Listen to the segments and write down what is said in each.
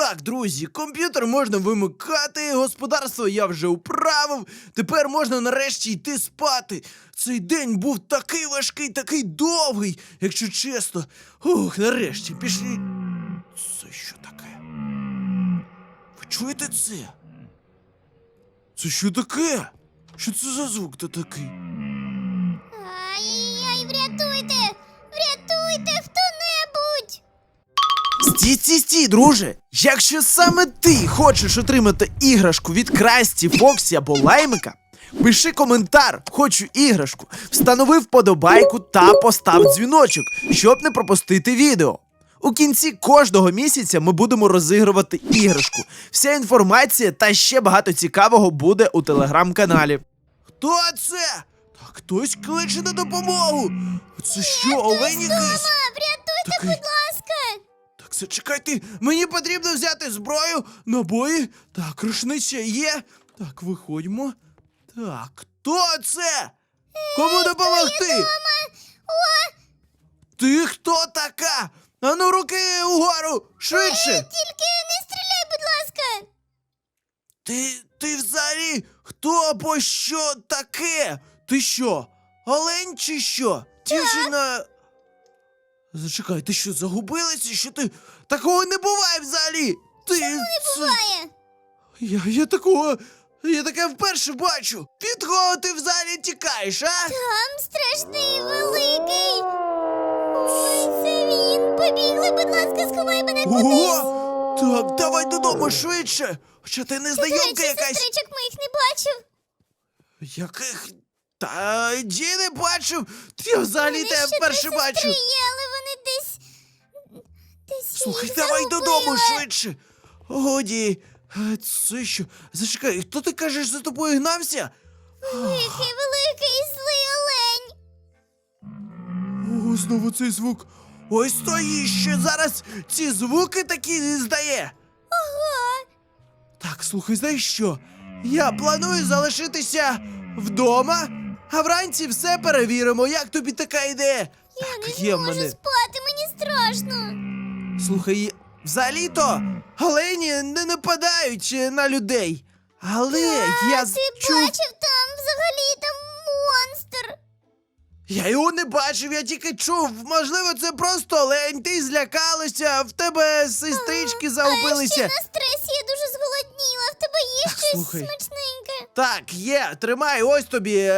Так, друзі, комп'ютер можна вимикати, господарство я вже управив. Тепер можна нарешті йти спати. Цей день був такий важкий, такий довгий, якщо чесно. Ух, нарешті пішли. Це що таке? Ви чуєте це? Це що таке? Що це за звук то такий? Стій, стій, стій, друже! Якщо саме ти хочеш отримати іграшку від Красті, Фоксі або Лаймика, пиши коментар, хочу іграшку, встанови вподобайку та постав дзвіночок, щоб не пропустити відео. У кінці кожного місяця ми будемо розігрувати іграшку. Вся інформація та ще багато цікавого буде у телеграм-каналі. Хто це? Та хтось кличе на допомогу. Це що, олень якийсь? А, врятуйте, Такий- будь ласка! Так, зачекайте, мені потрібно взяти зброю, набої. Так, рушниця є. Так, виходьмо. Так, хто це? Кому допомогти? Ти хто така? Ану, руки угору! Швидше! Тільки не стріляй, будь ласка! Ти. ти взагалі хто або що таке? Ти що? Олень чи що? Дівчина. Зачекай, ти що, загубилася? Що ти. Такого не буває взагалі! Ти. це- Буває! Я, я такого. Я таке вперше бачу. Від кого ти взагалі тікаєш, а? Там страшний великий! Ой, це він! Побігли, будь ласка, сховай мене кудись! Ого! Так, давай додому швидше! Хоча ти До незнайомка речі, якась. сестричок моїх не бачив! Яких. Та ді не бачив! Я взагалі Вони тебе ще вперше бачу! сестри є, але вони десь... Слухай, давай додому швидше! Годі! Це що? Зачекай, хто ти кажеш за тобою гнався? Великий, великий злий олень! О, знову цей звук. Ой, стої ще зараз ці звуки такі здає. Ага! Так, слухай, знаєш що? Я планую залишитися вдома, а вранці все перевіримо. Як тобі така ідея? Я так, не є в мене. спати, мені страшно! Слухай, взагалі-то олені не нападають е, на людей. Але я А, ти чув. бачив там взагалі там монстр! Я його не бачив, я тільки чув. Можливо, це просто олень, ти злякалася, в тебе сестрички А ще на стресі я дуже зголодніла. В тебе є Так, щось слухай. смачненьке? Так, є, тримай, ось тобі. Е,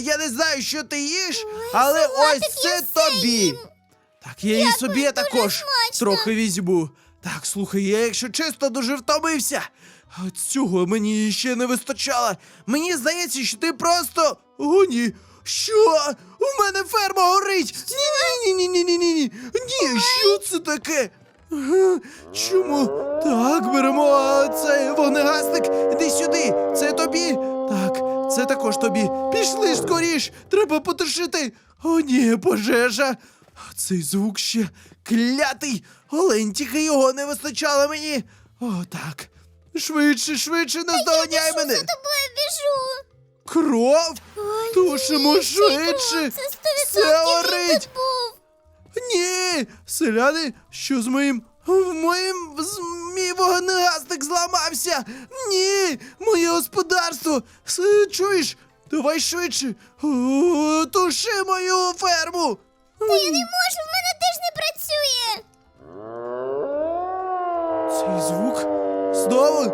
я не знаю, що ти їш, але ось це тобі. їм. Так, я Дякую, собі дуже також смачно. трохи візьму. Так, слухай, я, якщо чесно, дуже втомився. От цього мені ще не вистачало. Мені здається, що ти просто. О, ні. Що? У мене ферма горить! Ні, ні, ні, ні, ні, ні, ні. Ні, що це таке? Чому? Так, беремо цей вогнегасник. Іди сюди. Це тобі. Так, це також тобі. Пішли ж скоріш. Треба потушити. О, ні, пожежа. Цей звук ще клятий. Олень, тільки його не вистачало мені. О, так. Швидше, швидше, наздоганяй мене. За тобою біжу. Кров? Ой, Тушимо швидше. Це Все 100% він горить. тут був. Ні! Селяни, що з моїм. В моїм з мій вогнегасник зламався! Ні! Моє господарство! Чуєш? Давай швидше! Туши мою ферму! Я не можу, в мене теж не працює. Цей звук знову.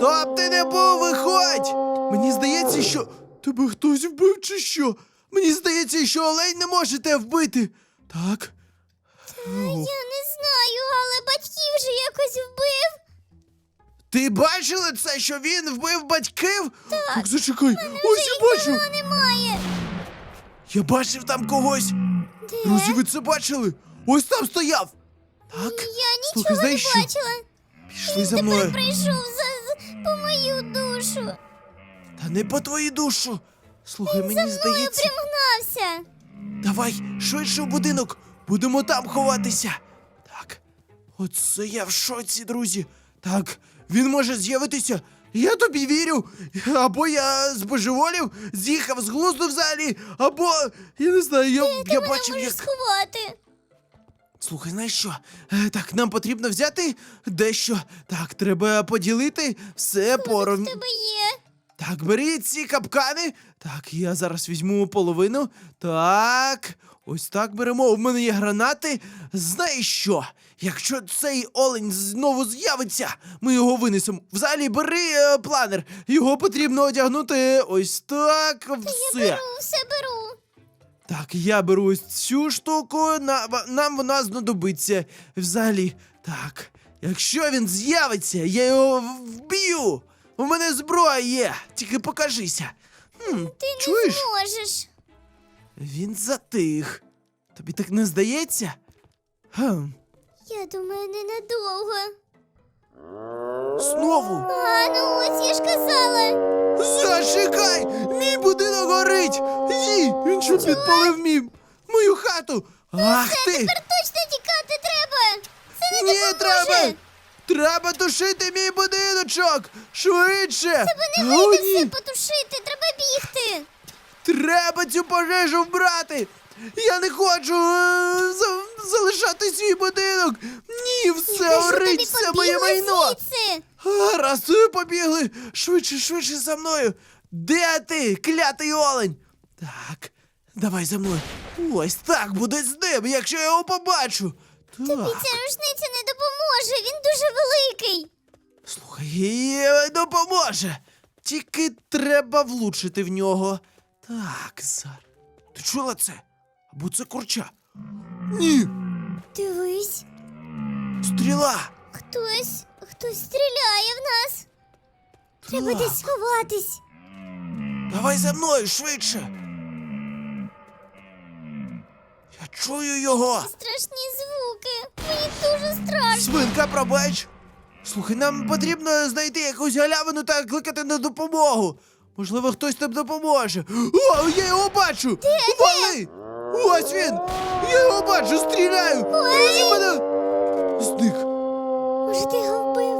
Топ ти не був, виходь! Мені здається, що. Тебе хтось вбив чи що? Мені здається, що олень не можете вбити. Так. О, Я не знаю, але батьків вже якось вбив. Ти бачила це, що він вбив батьків? Так, зачекай. Ось я бачу. Нікого немає. Я бачив там когось. Де? Друзі, ви це бачили? Ось там стояв. Так. Я Слухай, нічого не знаєш що? бачила. Пішли за Тепер прийшов за, за по мою душу. Та не по твою душу. Слухай, мені Мною здається. примгнався. Давай, швидше в будинок. Будемо там ховатися. Так. Оце я в шоці, друзі. Так, він може з'явитися. Я тобі вірю. Або я збожеволів, з'їхав з глузду взагалі, або я не знаю, я, я мене бачив, можеш як. сховати. Слухай, знаєш що? Е, Так, нам потрібно взяти дещо. Так, треба поділити все пором. В тебе є. Так, бери ці капкани. Так, я зараз візьму половину. Так, ось так беремо. У мене є гранати. Знаєш що? Якщо цей олень знову з'явиться, ми його винесемо. Взагалі, бери е, планер. Його потрібно одягнути ось так. Все. Беру, все беру. Так, я беру ось цю штуку, на, ва- нам вона знадобиться. Взагалі, так, якщо він з'явиться, я його вб'ю. У мене зброя є, тільки покажися. Хм, Ти чуєш? не зможеш. Він затих. Тобі так не здається? Хм, Я думаю, ненадовго. знову. А, ну ось я ж казала. Зачекай! Мій будинок горить! Ні, він що підпалив мій, мою хату! Ах ти! Тепер точно тікати треба. Це не Ні, допоможе. треба! Треба тушити мій будиночок! Швидше! Тебе Не О, вийде ні! все потушити, треба бігти. Треба цю пожежу вбрати! Я не хочу е, за- залишати свій будинок! Ні, все Кажу горить, тобі, все моє побігли майно! звідси. Гаразд, е, побігли! Швидше, швидше за мною! Де ти, клятий олень? Так, давай за мною. Ось так буде з ним, якщо я його побачу. Тобі ця рушниця не допоможе, він дуже великий. Слухай, їй допоможе. Тільки треба влучити в нього. Так, зараз. Ти чула це? Або це курча? Ні, Дивись, стріла. хтось, хтось стріляє в нас. Треба Так. десь сховатись. Давай за мною швидше. Чую його. Страшні звуки. Мені дуже страшно. Свинка, пробач. Слухай, нам потрібно знайти якусь галявину та кликати на допомогу. Можливо, хтось нам допоможе. О, я його бачу! Вали! Ось він! Я його бачу, стріляю! Він мене... Зник. Може, ти його вбив?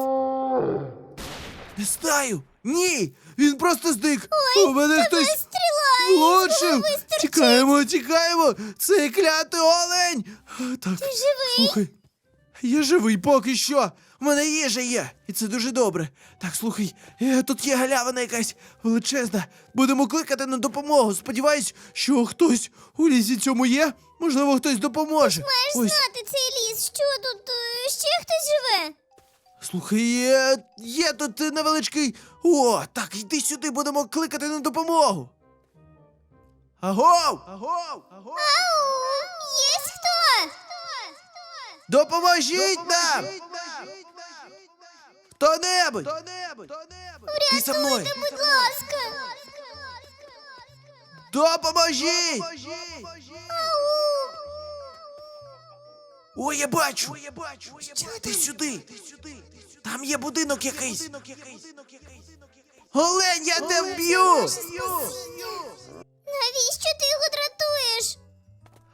Не знаю! Ні! Він просто зник! У мене хтось! Влучив! Тікаємо, тікаємо! Цей клятий олень! Так, живий? слухай. Я живий поки що. У мене їжа є, і це дуже добре. Так, слухай, е, тут є галявина якась величезна. Будемо кликати на допомогу. Сподіваюсь, що хтось у лісі цьому є. Можливо, хтось допоможе. Маєш Ось, знати цей ліс. Що тут? е, Ще хтось живе? слухай, є, є тут невеличкий. О, так, йди сюди, будемо кликати на допомогу. Агов! Агов! Агов! Є хто? Допоможіть нам! Хто-небудь! Ти за мною! Врятуйте, будь ласка. Допоможіть! Ау. Ой, я бачу! Ти сюди! Там є будинок якийсь! Олень, я тебе вб'ю! Навіщо ти його дратуєш?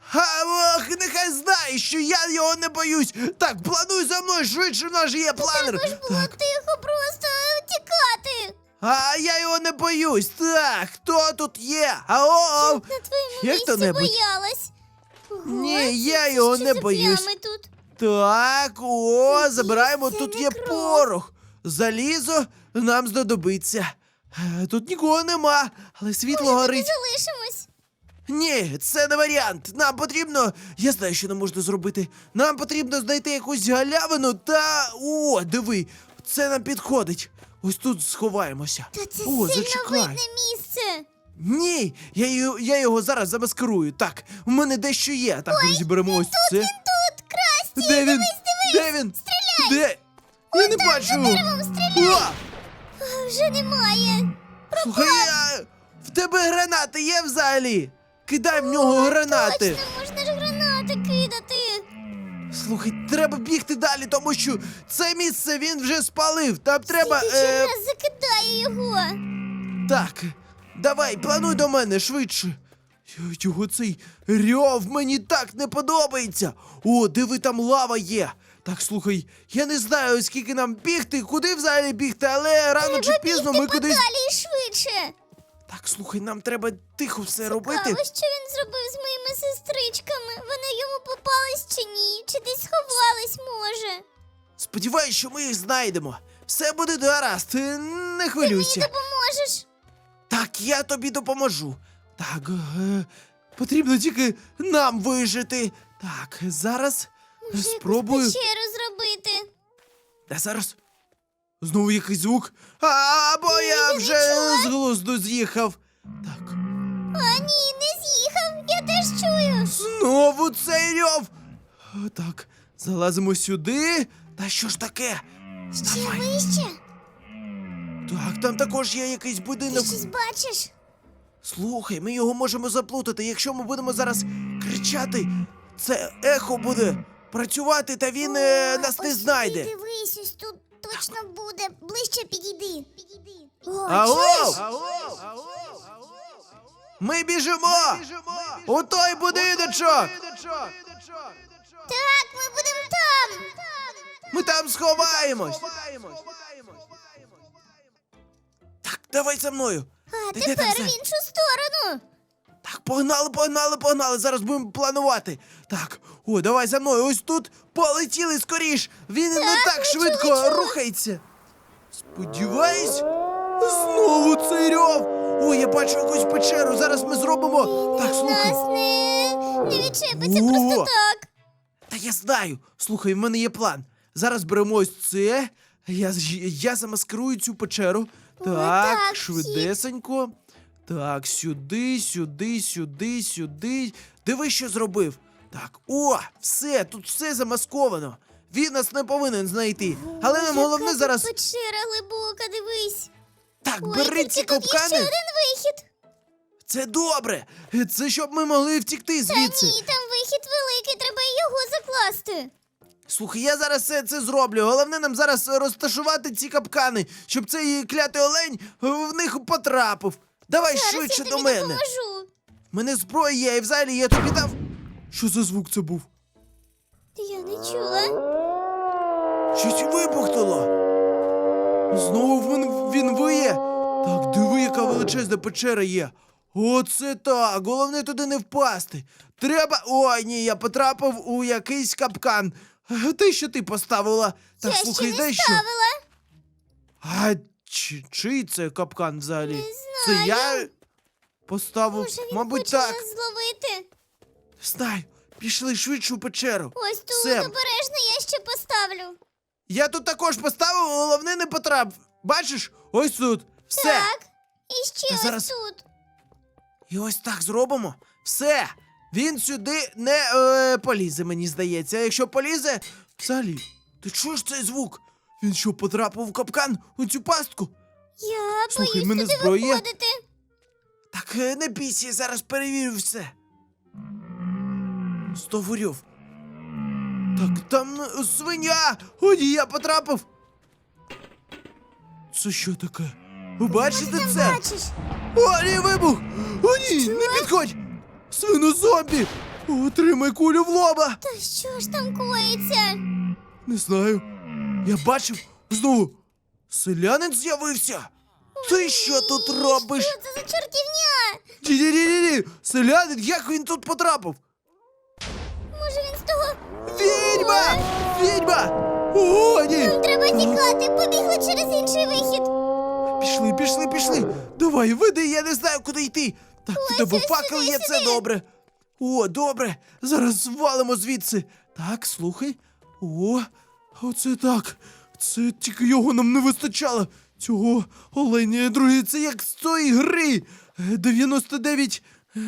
Ха, ох, нехай знає, що я його не боюсь! Так, плануй за мною, швидше в нас же є планер! Треба ж було Так, тихо просто тікати. а я його не боюсь! Так, хто тут є? Ао! На твоєму місці боялась. Ого, Ні, я це його що не за боюсь. плями тут? Так, о, забираємо. це Тут не є кров. порох. Залізо нам знадобиться. Е, Тут нікого нема, але світло Може, горить. тут залишимось? Ні, це не варіант. Нам потрібно. Я знаю, що нам можна зробити. Нам потрібно знайти якусь галявину та. О, диви, це нам підходить. Ось тут сховаємося. Та це О, сильно зачекай. видне місце. Ні, я, його- я його зараз замаскирую. Так, у мене дещо є. Так, друзі, беремо ось це. Тут, Красті, Де він? дивись, дивись. Де він? Стріляй. Де? Я не бачу. деревом стріляй. О! Вже немає. Слухай, а в тебе гранати є взагалі? Кидай в нього гранати. Точно, можна ж гранати кидати. Слухай, треба бігти далі, тому що це місце він вже спалив. Там треба. Ти Е, раз закидає його. так, давай, плануй до мене швидше. Його цей рьов мені так не подобається. О, диви, там лава є. Так, слухай, я не знаю, скільки нам бігти, куди взагалі бігти, але рано чи пізно ми кудись. Подалі і швидше. Так, слухай, нам треба тихо все робити. Цікаво, що він зробив з моїми сестричками. Вони йому попались чи ні? Чи десь сховались, може? Сподіваюсь, що ми їх знайдемо. Все буде гаразд, ти не хвилюйся. Допоможеш? Так, я тобі допоможу. Так, е, потрібно тільки нам вижити. Так, зараз Може, спробую. якусь печеру зробити? Та зараз. Знову якийсь звук. А, або я не вже з глузду з'їхав. Так, А ні, не з'їхав, я теж чую. знову цей рьов. Так, залазимо сюди. Та що ж таке? Ще Давай. вище. Так, там також є якийсь Ти будинок. щось бачиш? Слухай, ми його можемо заплутати. Якщо ми будемо зараз кричати, це ехо буде працювати, та він е, О, нас не знайде. Дивись, ось тут точно буде. Ближче підійди. Підійди. О, чуєш? Ми біжимо! У той будиночок! Так, ми будемо там. Ми там сховаємось! Так, давай за мною! А Ти де там тепер за- в іншу сторону. Так, погнали, погнали, погнали! Зараз будемо планувати. Так, о, давай за мною. Ось тут полетіли скоріш! Він не так швидко рухається. Сподіваюсь, знову цей рьов! Ой, я бачу якусь печеру. Зараз ми зробимо. Так, слухай. Нас не, не відчепиться О! просто так. Та я знаю. Слухай, в мене є план. Зараз беремо ось це. Я, я замаскирую цю печеру. Так, так, швидесенько. Так, сюди, сюди, сюди, сюди. Диви, що зробив. Так, о, все, тут все замасковано. Він нас не повинен знайти. Але нам головне зараз. Печера глибока, дивись. Так, Ой, бери ці тут є ще капкани. один вихід. Це добре. Це щоб ми могли втікти Та звідси. ні, там вихід великий, треба його закласти. Слухай, я зараз все це зроблю. Головне нам зараз розташувати ці капкани, щоб цей клятий олень е, в них потрапив. Давай Зараз швидше я до тобі мене. допоможу. Мене зброя є, і взагалі я тобі дав. Що за звук це був? Я не чула. Щось вибухнуло. Знову він, він виє. Так, диви, яка величезна печера є. Оце так. Головне туди не впасти. Треба. Ой, ні, я потрапив у якийсь капкан. Е, Ти що ти поставила? Так, я слухай, ще не знаєш що? ставила. А чи, чий це капкан взагалі? Не Це я поставив, Може, він мабуть, хоче так. нас зловити. Знаю. Пішли швидше у печеру. Ось тут обережно я ще поставлю. Я тут також поставив, головне не потрап. Бачиш? Ось тут. Все. Так. І ще Та ось зараз- тут. І ось так зробимо. Все. Він сюди не е, полізе, мені здається. А якщо полізе, взагалі. Ти чуєш цей звук? Він що, потрапив в капкан у цю пастку? Я Слухай, боюсь мене туди зброя є. виходити. Так е, не бійся, я зараз перевірю все. Стовурьов. Так там е, свиня! О, ні, я потрапив. Це що таке? Ви бачите Ти це? бачиш? О, ні, вибух! О, ні, не підходь! Свинозомбі! Отримай кулю в лоба! Та що ж там коїться? Не знаю. Я бачив знову. Селянин з'явився. Ти що тут робиш? Що це за чортівня? Ні-ні-ні-ні! Селянин, як він тут потрапив? Може він з того. Відьма! Відьма! О, ні! Нам треба тікати, побігли через інший вихід. Пішли, пішли, пішли! Давай, веди, я не знаю, куди йти. Так, в тебе ось факел сюди, це добре. О, добре. Зараз звалимо звідси. Так, слухай. О, оце так. Це тільки його нам не вистачало. Цього оленя, друзі, це як з цієї гри. Е, 99, е,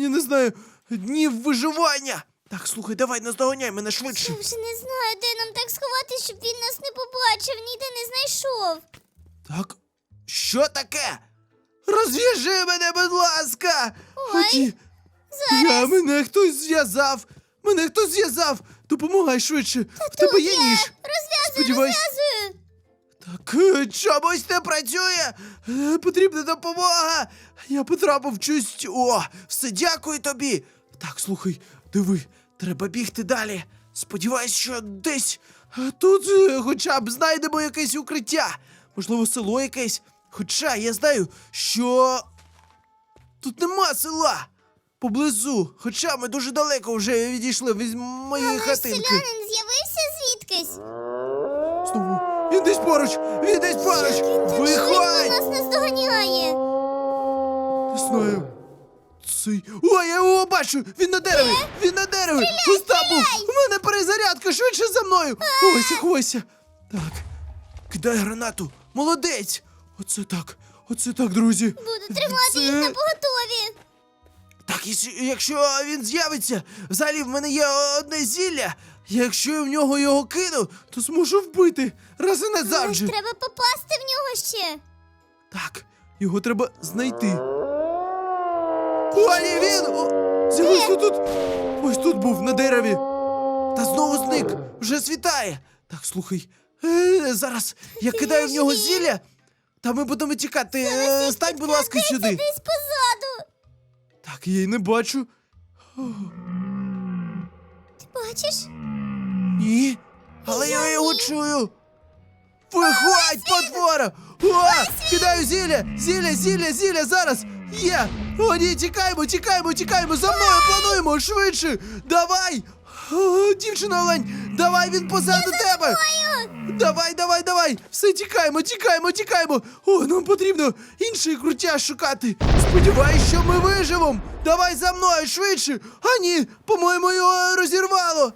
я не знаю, днів виживання. Так, слухай, давай наздоганяй мене швидше. Я вже не знаю, де нам так сховати, щоб він нас не побачив, ніде не знайшов. Так, що таке? Розв'яжи мене, будь ласка! Ой, Ході. Я мене хтось зв'язав! Мене хтось зв'язав! Допомагай швидше! В тебе є ніж! Розв'язую, Сподіваюсь- розв'язую. Так е, чомусь не працює! Е, Потрібна допомога! Я потрапив в щось. О, все дякую тобі! Так, слухай, диви, треба бігти далі. Сподіваюсь, що десь е, тут е, хоча б знайдемо якесь укриття. Можливо, село якесь. Хоча я знаю, що Тут нема села поблизу. Хоча ми дуже далеко вже відійшли від моєї Але ж хатинки. селянин з'явився звідкись. Знову. Він десь поруч! Він десь поруч! Швидко Виходь! нас наздоганяє. Не знаю. Цей. Ой, я його бачу! Він на дереві! Він на дереві! Був! У мене перезарядка! Швидше за мною! Ховайся, ховайся! Так. Кидай гранату! Молодець! Оце так! Оце так, друзі! Буду тримати Це- їх на поготові. Так, якщо- якщо він з'явиться, взагалі в мене є одне зілля. Якщо я в нього його кину, то зможу вбити раз і Але назавжди. треба попасти в нього ще. Так, його треба знайти. О, ні, він! З'явився тут! Ось тут був на дереві. Та знову зник. Вже світає. Так, слухай. Е, зараз я кидаю в нього зілля, та ми будемо тікати. Е, стань, будь ласка, сюди. Так, я її не бачу. Ти бачиш? Ні, але я його чую. Виходь, потвора! О, кидаю зілля! Зілля, зілля, зілля, зараз! Є! О, ні, тікаємо, тікаємо, тікаємо! За мною плануємо! Швидше! Давай! О, дівчина Олень! Давай він позаду тебе! Давай, давай, давай! Все, тікаємо, тікаємо, тікаємо! О, нам потрібно інший крутя шукати! Сподіваюсь, що ми виживемо! Давай за мною швидше! А ні, по-моєму, його розірвало!